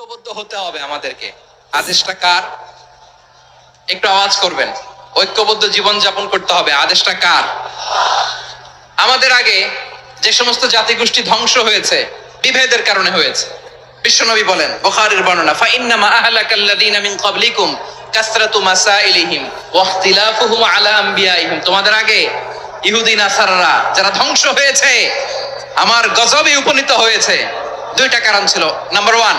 ঐক্যবদ্ধ হতে হবে আমাদেরকে। আদেশটা কার? একটু আওয়াজ করবেন। ঐক্যবদ্ধ জীবন যাপন করতে হবে। আদেশটা কার? আমাদের আগে যে সমস্ত জাতিগোষ্ঠী ধ্বংস হয়েছে, বিভেদের কারণে হয়েছে। বিশ্বনবী বলেন, বুখারীর বর্ণনা, ফাইন্নামা আহলাকাল্লাযীনা মিন ক্বাবলিকুম কাসরাতু মাসাইলিহিম ওয়া ইখতিলাফুহুম আলা আম্বিয়াইহিম। তোমাদের আগে ইহুদি, নাসারারা যারা ধ্বংস হয়েছে, আমার গজবে উপনীত হয়েছে। দুইটা কারণ ছিল। নাম্বার ওয়ান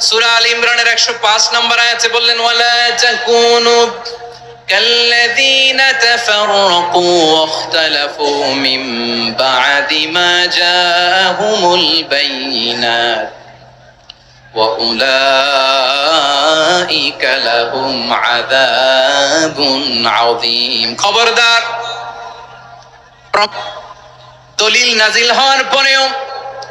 সূরা আল ইমরানের 105 নম্বর আয়াতে বললেন ওয়ালা তাকুনু كالذين تفرقوا واختلفوا من بعد ما جاءهم البينات وأولئك لهم عذاب عظيم খবরদার প্র- দলিল নাজিল হওয়ার পরেও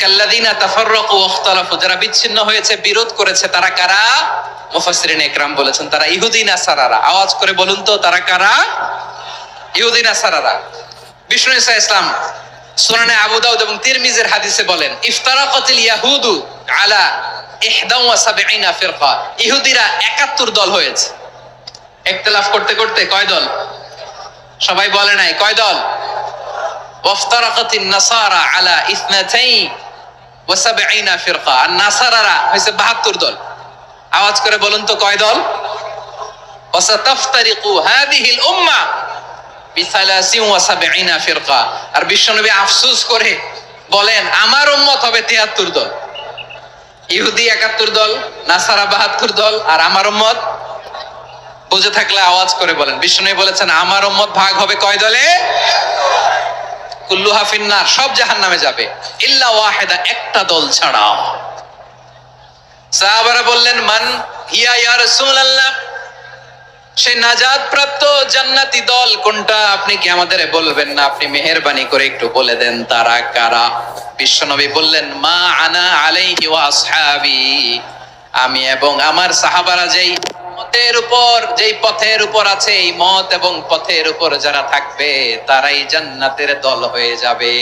কাল্লাদিনা তাফাররাকু ওয়াখতালাফু যারা বিচ্ছিন্ন হয়েছে, বিরোধ করেছে, তারা কারা? মুফাসসিরিন একরাম বলেছেন, তারা ইহুদি নাসারারা আওয়াজ করে বলুন তো, তারা কারা? ইহুদি নাসারারা বিষ্ণু ইসা ইসলাম সুনানে আবু দাউদ এবং তিরমিজের হাদিসে বলেন, ইফতারাকাতিল ইয়াহুদু আলা ইহদা ওয়া সাবঈনা ফিরকা। ইহুদিরা 71 দল হয়েছে। ইখতিলাফ করতে করতে কয় দল? সবাই বলে নাই, কয় দল? ওয়াফতারাকাতিন আলা ইসনাতাই ওয়া সাবঈনা ফিরকা। আর নাসারারা হইছে 72 দল। আওয়াজ করে বলুন তো কয় দল? ওয়াসাতাফতারিকু হাদিহিল উম্মাহ বিসালাসিন ওয়া আর বিশ্বনবী আফসোস করে বলেন, আমার উম্মত হবে 73 দল। ইহুদি 71 দল, নাসারা 72 দল, আর আমার উম্মত? বুঝে থাকলে আওয়াজ করে বলেন। বিষ্ণু বলেছেন, আমার উম্মত ভাগ হবে কয় দলে? কুল্লু হাফিন্নার সব জাহান নামে যাবে। ইল্লা ওয়াহেদা, একটা দল সাহাবারা বললেন, মান হিয়া ইয়া রাসূলুল্লাহ? সে প্রাপ্ত জান্নাতি দল কোনটা? আপনি কি আমাদের বলবেন না? আপনি মেহেরবানি করে একটু বলে দেন, তারা কারা? বিশ্বনবী বললেন, মা আনা আলাইহি ওয়া আসহাবি। আমি এবং আমার সাহাবারা যেই মতের উপর, যেই পথের উপর আছে এই মত এবং পথের উপর যারা থাকবে, তারাই জান্নাতের দল হয়ে যাবে।